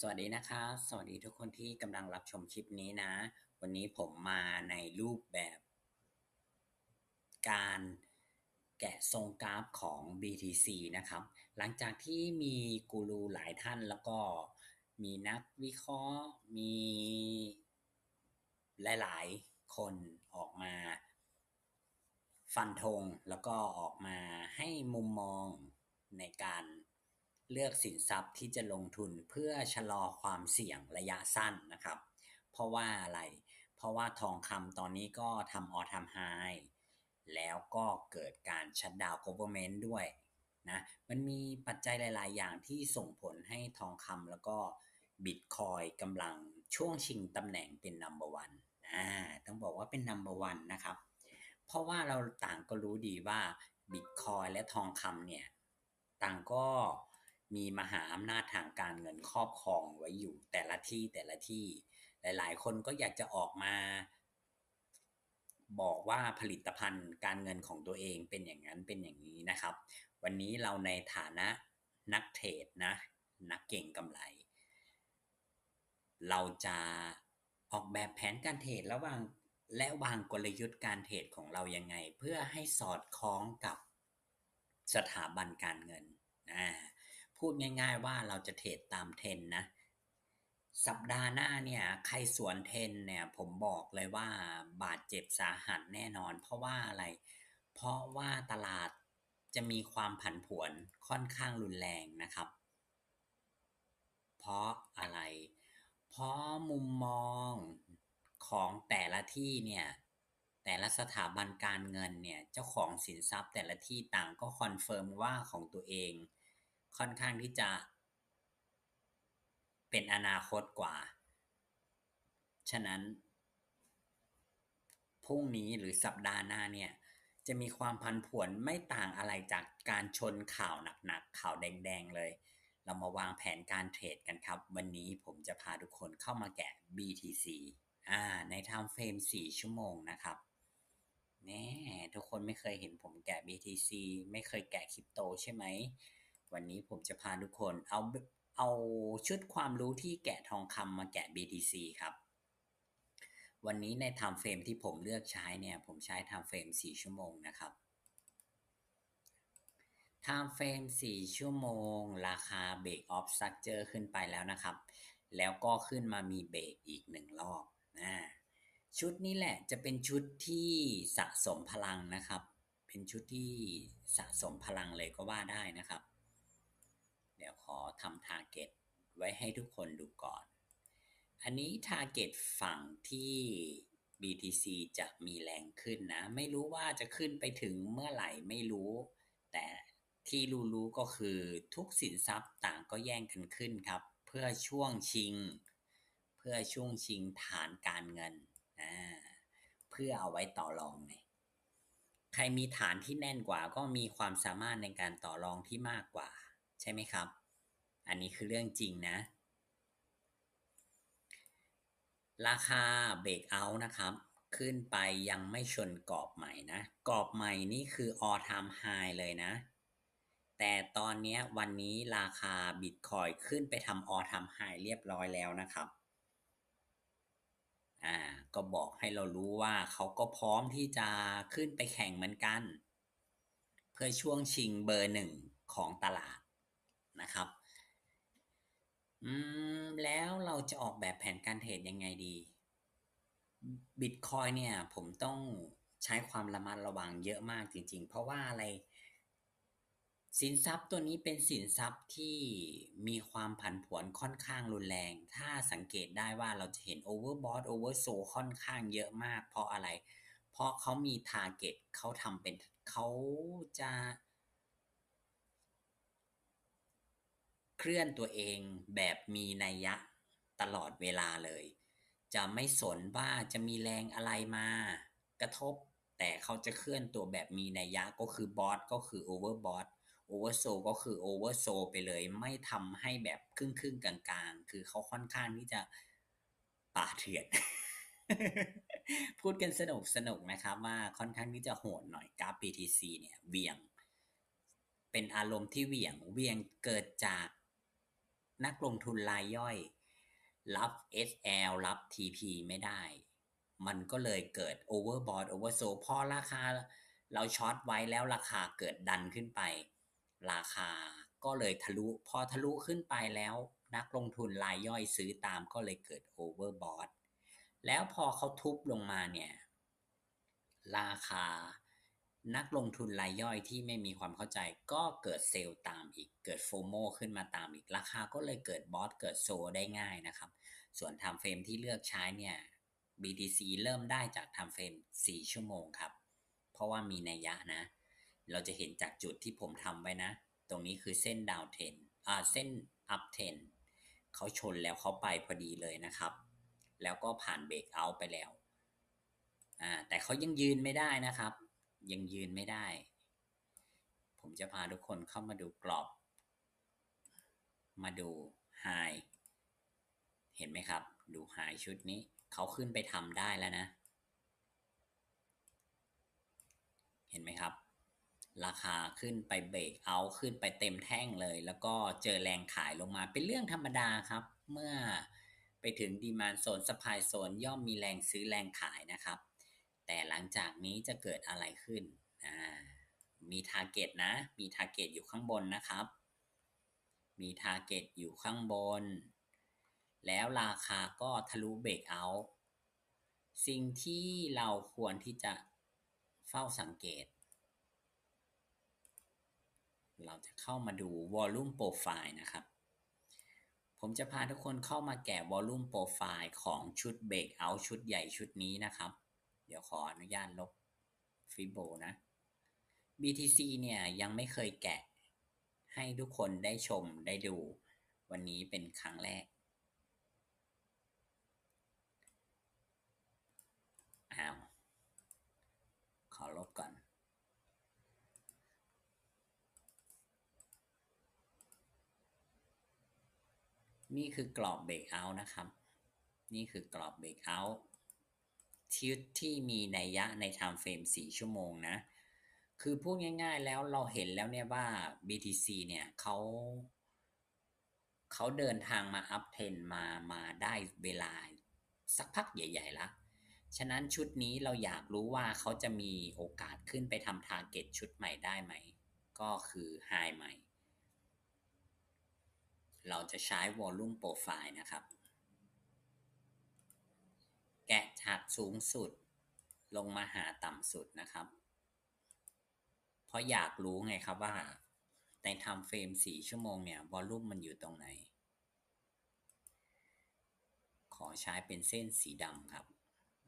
สวัสดีนะครับสวัสดีทุกคนที่กำลังรับชมคลิปนี้นะ วันนี้ผมมาในรูปแบบ การแกะทรงกราฟของ BTC นะครับ หลังจากที่มีกูรูหลายท่านแล้วก็มีนักวิเคราะห์ มีหลาย ๆ คนออกมาฟันธงแล้วก็ออกมาให้มุมมองในการ เลือกสินทรัพย์ที่จะลงทุนเพื่อชะลอความเสี่ยงระยะสั้นนะครับ เพราะว่าอะไร เพราะว่าทองคำตอนนี้ก็ทำออทำไฮแล้วก็เกิดการชัดดาว government ด้วยนะมันมีปัจจัยหลาย ๆ อย่างที่ส่งผลให้ทองคำแล้วก็บิตคอยกำลังช่วงชิงตำแหน่งเป็น number one อ่าต้องบอกว่าเป็น number one นะครับ เพราะว่าเราต่างก็รู้ดีว่าบิตคอยและทองคำเนี่ย ต่างก็ มีมหาอำนาจทางการเงินครอบครองไว้อยู่แต่ละที่แต่ละที่ หลาย ๆ คนก็อยากจะออกมา บอกว่าผลิตภัณฑ์การเงินของตัวเองเป็นอย่างนั้นเป็นอย่างนี้นะครับ วันนี้เราในฐานะนักเทรดนะ นักเก่งกำไร เราจะออกแบบแผนการเทรดระหว่างและวางกลยุทธ์การเทรดของเรายังไง เพื่อให้สอดคล้องกับสถาบันการเงินนะ พูดง่าย ๆ ว่าเราจะเทรดตามเทรนนะ สัปดาห์หน้าเนี่ย ใครสวนเทรนเนี่ย ผมบอกเลยว่าบาดเจ็บสาหัสแน่นอน เพราะว่าอะไร เพราะว่าตลาดจะมีความผันผวนค่อนข้างรุนแรงนะครับ เพราะอะไร เพราะมุมมองของแต่ละที่เนี่ย แต่ละสถาบันการเงินเนี่ย เจ้าของสินทรัพย์แต่ละที่ต่างก็คอนเฟิร์มว่าของตัวเอง ค่อนข้างที่จะเป็นอนาคตกว่า ฉะนั้นพรุ่งนี้หรือสัปดาห์หน้าเนี่ย จะมีความพันผวนไม่ต่างอะไรจากการชนข่าวหนักๆข่าวแดงๆเลย เรามาวางแผนการเทรดกันครับ วันนี้ผมจะพาทุกคนเข้ามาแกะ BTC อ่า ในไทม์เฟรม4 ชั่วโมงนะครับแน่ทุกคนไม่เคยเห็นผมแกะ BTC ไม่เคยแกะคริปโตใช่ไหม วันนี้ผมจะพาทุกคนเอาเอาชุดความรู้ที่แกะทองคำมาแกะ BTC ครับ วันนี้ในไทม์เฟรมที่ผมเลือกใช้เนี่ย ผมใช้ไทม์เฟรม4 ชั่วโมงนะครับไทม์เฟรม4 ชั่วโมง ราคาเบรกออฟสตั๊กเจอขึ้นไปแล้วนะครับ แล้วก็ขึ้นมามีเบรกอีกหนึ่งรอบนะชุดนี้แหละจะเป็นชุดที่สะสมพลังนะครับ เป็นชุดที่สะสมพลังเลยก็ว่าได้นะครับ ทำ target ไว้ให้ทุกคนดูก่อน อันนี้ target ฝั่งที่ BTC จะมีแรงขึ้นนะ ไม่รู้ว่าจะขึ้นไปถึงเมื่อไหร่ไม่รู้ แต่ที่รู้ๆก็คือทุกสินทรัพย์ต่างก็แย่งกันขึ้นครับ เพื่อช่วงชิง เพื่อช่วงชิงฐานการเงินนะเพื่อเอาไว้ต่อรองไงใครมีฐานที่แน่นกว่าก็มีความสามารถในการต่อรองที่มากกว่า ใช่ไหมครับ อันนี้คือเรื่องจริงนะ ราคาเบรกเอาท์นะครับ ขึ้นไปยังไม่ชนกรอบใหม่นะ กรอบใหม่นี่คือ all time high เลยนะ แต่ตอนนี้วันนี้ราคาบิตคอยขึ้นไปทำ all time high เรียบร้อยแล้วนะครับอ่าก็บอกให้เรารู้ว่าเขาก็พร้อมที่จะขึ้นไปแข่งเหมือนกัน เพื่อช่วงชิงเบอร์หนึ่งของตลาดนะครับ อืม แล้วเราจะออกแบบแผนการเทรดยังไงดี บิตคอยเนี่ย ผมต้องใช้ความระมัดระวังเยอะมากจริง ๆ เพราะว่าอะไร สินทรัพย์ตัวนี้เป็นสินทรัพย์ที่มีความผันผวนค่อนข้างรุนแรง ถ้าสังเกตได้ว่าเราจะเห็นโอเวอร์บอทโอเวอร์โซค่อนข้างเยอะมาก เพราะอะไร เพราะเขามีทาร์เก็ตเขาทำเป็นเขาจะ เคลื่อนตัวเองแบบมีนัยยะตลอดเวลาเลย จะไม่สนว่าจะมีแรงอะไรมา กระทบ แต่เขาจะเคลื่อนตัวแบบมีนัยยะก็คือบอสก็คือโอเวอร์บอสโอเวอร์โซก็คือโอเวอร์โซไปเลย ไม่ทำให้แบบครึ่งครึ่งกลางๆ คือเขาค่อนข้างที่จะป่าเถื่อน พูดกันสนุกสนุกนะครับว่าค่อนข้างที่จะโหดหน่อยกราฟ BTC เนี่ยเวียง เป็นอารมณ์ที่เวียงเวียงเกิดจาก นักลงทุนรายย่อย รับ SL รับ TP ไม่ได้ มันก็เลยเกิด overbought oversold พอราคาเราช็อตไว้แล้วราคาเกิดดันขึ้นไป ราคาก็เลยทะลุ พอทะลุขึ้นไปแล้ว นักลงทุนรายย่อยซื้อตามก็เลยเกิด overbought แล้วพอเขาทุบลงมาเนี่ย ราคา นักลงทุนรายย่อยที่ไม่มีความเข้าใจก็เกิดเซลล์ตามอีก เกิดโฟโมขึ้นมาตามอีก ราคาก็เลยเกิดบอสเกิดโซได้ง่ายนะครับ ส่วนไทม์เฟรมที่เลือกใช้เนี่ย BTC เริ่มได้จากไทม์เฟรม4 ชั่วโมงครับ เพราะว่ามีนัยยะนะ เราจะเห็นจากจุดที่ผมทำไว้นะ ตรงนี้คือเส้นดาวเทนอ่าเส้นอัพเทนเขาชนแล้วเขาไปพอดีเลยนะครับ แล้วก็ผ่านเบรกเอาไปแล้วอ่าแต่เขายังยืนไม่ได้นะครับ ยังยืนไม่ได้ ผมจะพาทุกคนเข้ามาดูกรอบ มาดูไฮเห็นไหมครับ ดูไฮชุดนี้เขาขึ้นไปทำได้แล้วนะ เห็นไหมครับ ราคาขึ้นไปเบรกเอาขึ้นไปเต็มแท่งเลย แล้วก็เจอแรงขายลงมาเป็นเรื่องธรรมดาครับ เมื่อไปถึงดีมานโซนสปายโซนย่อมมีแรงซื้อแรงขายนะครับ แต่หลังจากนี้จะเกิดอะไรขึ้นอ่ามีทาร์เก็ตนะ มีทาร์เก็ตอยู่ข้างบนนะครับ มีทาร์เก็ตอยู่ข้างบน แล้วราคาก็ทะลุเบรกเอาท์สิ่งที่เราควรที่จะเฝ้าสังเกต เราจะเข้ามาดู Volume Profile นะครับ ผมจะพาทุกคนเข้ามาแกะ Volume Profile ของชุด Breakout ชุดใหญ่ชุดนี้นะครับ เดี๋ยวขออนุญาตลบฟิโบนะ BTC เนี่ยยังไม่เคยแกะ ให้ทุกคนได้ชมได้ดู วันนี้เป็นครั้งแรกอ้าวขอลบก่อน นี่คือกรอบเบรกเอานะครับ นี่คือกรอบเบรกเอา ทิศที่มีนัยยะใน time frame 4ชั่วโมงนะ คือพูดง่ายๆแล้วเราเห็นแล้วเนี่ยว่า BTC เนี่ยเขาเขาเดินทางมาอัพเทนมามาได้เวลาสักพักใหญ่ๆล้วฉะนั้นชุดนี้เราอยากรู้ว่าเขาจะมีโอกาสขึ้นไปทำทาร์เก็ตชุดใหม่ได้ไหม ก็คือไฮใหม่ เราจะใช้ Volume Profile นะครับ แกะจากสูงสุด ลงมาหาต่ำสุดนะครับ เพราะอยากรู้ไงครับว่า ในทำเฟรม4ชั่วโมงเนี่ยวอลลุ่มมันอยู่ตรงไหน ขอใช้เป็นเส้นสีดำครับ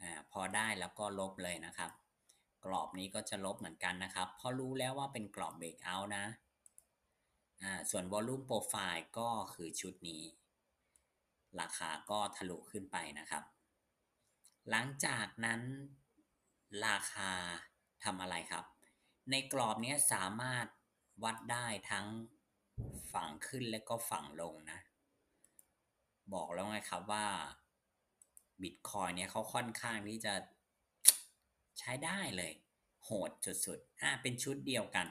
อ่าพอได้แล้วก็ลบเลยนะครับ กรอบนี้ก็จะลบเหมือนกันนะครับเพราะรู้แล้วว่าเป็นกรอบเบรกเอาท์นะอ่าส่วน Volume Profile ก็คือชุดนี้ ราคาก็ทะลุขึ้นไปนะครับ หลังจากนั้นราคาทำอะไรครับ ในกรอบนี้สามารถวัดได้ทั้งฝั่งขึ้นและก็ฝั่งลงนะ บอกแล้วไงครับว่าบิตคอยเนี่ยเขาค่อนข้างที่จะใช้ได้เลย โหดสุดๆอ่าเป็นชุดเดียวกัน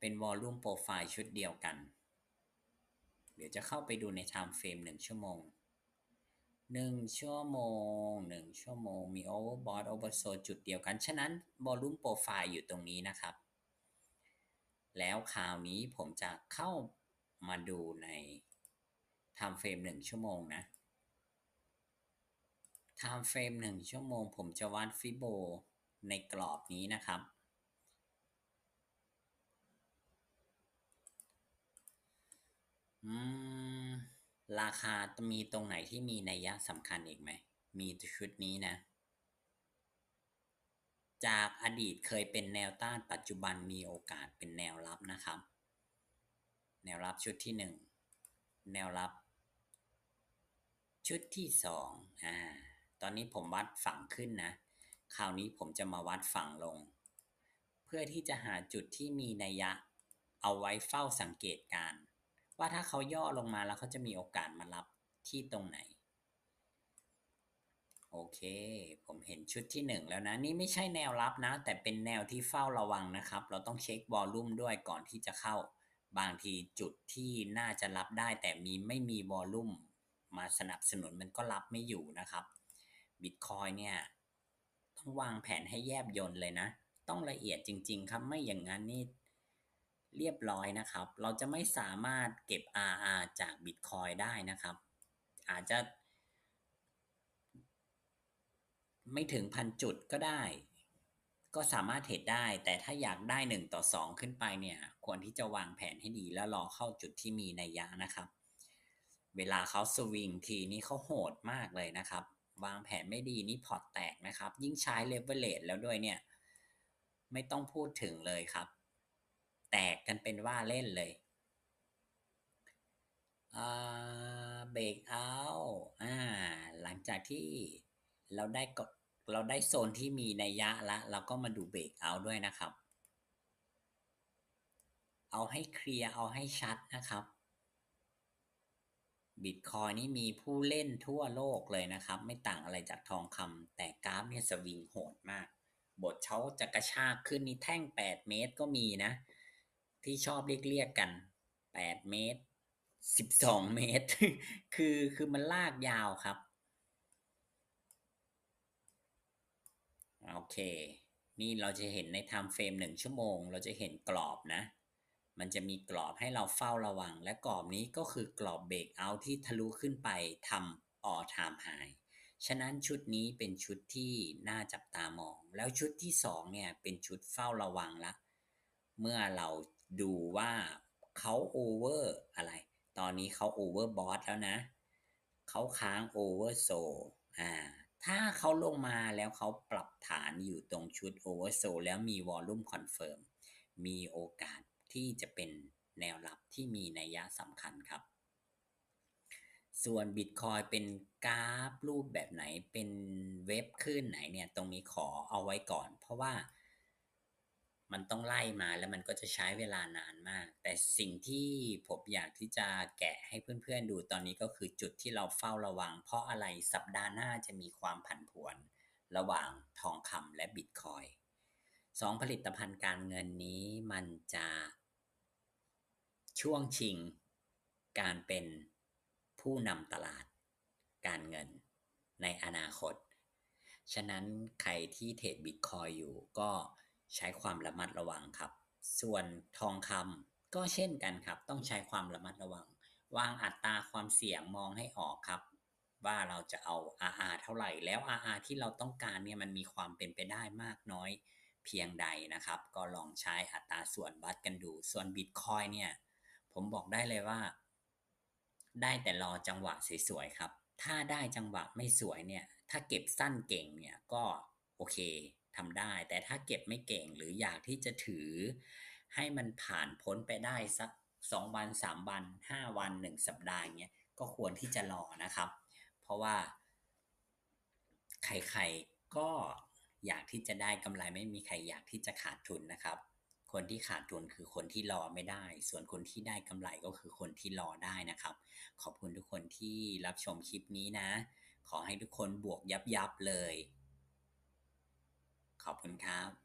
เป็นวอลลุ่มโปรไฟล์ชุดเดียวกัน เดี๋ยวจะเข้าไปดูใน time frame หนึ่งชั่วโมง หนึ่งชั่วโมงหนึ่งชั่วโมงมี overbought oversold จุดเดียวกัน ฉะนั้น volume profile อยู่ตรงนี้นะครับ แล้วคราวนี้ผมจะเข้ามาดูใน time frame หนึ่งชั่วโมงนะ time frame หนึ่งชั่วโมง ผมจะวัดฟิโบในกรอบนี้นะครับ อืม ราคามีตรงไหนที่มีนัยยะสำคัญอีกไหม มีชุดนี้นะ จากอดีตเคยเป็นแนวต้านปัจจุบันมีโอกาสเป็นแนวรับนะครับ แนวรับชุดที่หนึ่งแนวรับ ชุดที่สองอ่าตอนนี้ผมวัดฝั่งขึ้นนะ คราวนี้ผมจะมาวัดฝั่งลง เพื่อที่จะหาจุดที่มีนัยยะเอาไว้เฝ้าสังเกตการณ์ ว่าถ้าเขาย่อลงมาแล้วเขาจะมีโอกาสมารับที่ตรงไหน โอเค ผมเห็นชุดที่หนึ่งแล้วนะ นี่ไม่ใช่แนวรับนะ แต่เป็นแนวที่เฝ้าระวังนะครับ เราต้องเช็ควอลลุ่มด้วยก่อนที่จะเข้า บางทีจุดที่น่าจะรับได้ แต่มีไม่มีวอลลุ่มมาสนับสนุนมันก็รับไม่อยู่นะครับบิตคอยเนี่ยต้องวางแผนให้แยบยนต์เลยนะ ต้องละเอียดจริง ๆ ครับไม่อย่างนั้นนี่ เรียบร้อยนะครับ เราจะไม่สามารถเก็บ RR จากบิตคอยได้นะครับ อาจจะ ไม่ถึงพันจุดก็ได้ ก็สามารถเทรดได้ แต่ถ้าอยากได้ 1 ต่อ 2 ขึ้นไปเนี่ย ควรที่จะวางแผนให้ดีแล้วรอเข้าจุดที่มีในยยะนะครับ เวลาเขาสวิงทีนี้เขาโหดมากเลยนะครับ วางแผนไม่ดีนี่พอร์ตแตกนะครับ ยิ่งใช้เลเวลเลตแล้วด้วยเนี่ย ไม่ต้องพูดถึงเลยครับ แตกกันเป็นว่าเล่นเลยเบรกเอาอ่าหลังจากที่เราได้กดเราได้โซนที่มีนัยยะแล้วเราก็มาดูเบรกเอาด้วยนะครับ เอาให้เคลียร์เอาให้ชัดนะครับบิตคอยนี่มีผู้เล่นทั่วโลกเลยนะครับ ไม่ต่างอะไรจากทองคำแต่กราฟเนี่ยสวิงโหดมาก บทเช้าจะกระชากขึ้นนี่แท่ง 8 เมตรก็มีนะ ที่ชอบเรียกเรียกกัน8เมตร12เมตร คือคือมันลากยาวครับ โอเค นี่เราจะเห็นในไทม์เฟรมหนึ่งชั่วโมง เราจะเห็นกรอบนะ มันจะมีกรอบให้เราเฝ้าระวัง และกรอบนี้ก็คือกรอบเบรกเอาที่ทะลุขึ้นไปทำออทามไฮฉะนั้นชุดนี้เป็นชุดที่น่าจับตามอง แล้วชุดที่2เนี่ยเป็นชุดเฝ้าระวังละ เมื่อเรา ดูว่าเขาโอเวอร์อะไร ตอนนี้เขาโอเวอร์บอสแล้วนะ เขาค้างโอเวอร์โซอ่า ถ้าเขาลงมาแล้วเขาปรับฐานอยู่ตรงชุดโอเวอร์โซแล้วมีวอลลุ่มคอนเฟิร์ม มีโอกาสที่จะเป็นแนวรับที่มีนัยยะสำคัญครับ ส่วน Bitcoin เป็นกราฟรูปแบบไหน เป็นเว็บขึ้นไหนเนี่ย ตรงนี้ขอเอาไว้ก่อน เพราะว่า มันต้องไล่มาแล้วมันก็จะใช้เวลานานมาก แต่สิ่งที่ผมอยากที่จะแกะให้เพื่อนๆดูตอนนี้ก็คือจุดที่เราเฝ้าระวัง เพราะอะไรสัปดาห์หน้าจะมีความผันผวน ระหว่างทองคำและบิตคอยสองผลิตภัณฑ์การเงินนี้มันจะช่วงชิง การเป็นผู้นำตลาด การเงิน ในอนาคต ฉะนั้นใครที่เทรดบิตคอยอยู่ก็ ใช้ความระมัดระวังครับ ส่วนทองคำก็เช่นกันครับ ต้องใช้ความระมัดระวัง วางอัตราความเสี่ยงมองให้ออกครับ ว่าเราจะเอา RR เท่าไหร่ แล้ว RR ที่เราต้องการเนี่ยมันมีความเป็นไปได้มากน้อยเพียงใดนะครับ ก็ลองใช้อัตราส่วนวัดกันดู ส่วนบิตคอยเนี่ย ผมบอกได้เลยว่า ได้แต่รอจังหวะสวยๆครับ ถ้าได้จังหวะไม่สวยเนี่ย ถ้าเก็บสั้นเก่งเนี่ยก็โอเค ทำได้ แต่ถ้าเก็บไม่เก่งหรืออยากที่จะถือ ให้มันผ่านพ้นไปได้สักสองวันสามวันห้าวันหนึ่งสัปดาห์เงี้ยก็ควรที่จะรอนะครับ เพราะว่าใครๆก็อยากที่จะได้กำไรไม่มีใครอยากที่จะขาดทุนนะครับ คนที่ขาดทุนคือคนที่รอไม่ได้ ส่วนคนที่ได้กำไรก็คือคนที่รอได้นะครับ ขอบคุณทุกคนที่รับชมคลิปนี้นะ ขอให้ทุกคนบวกยับยับเลย ขอบคุณครับ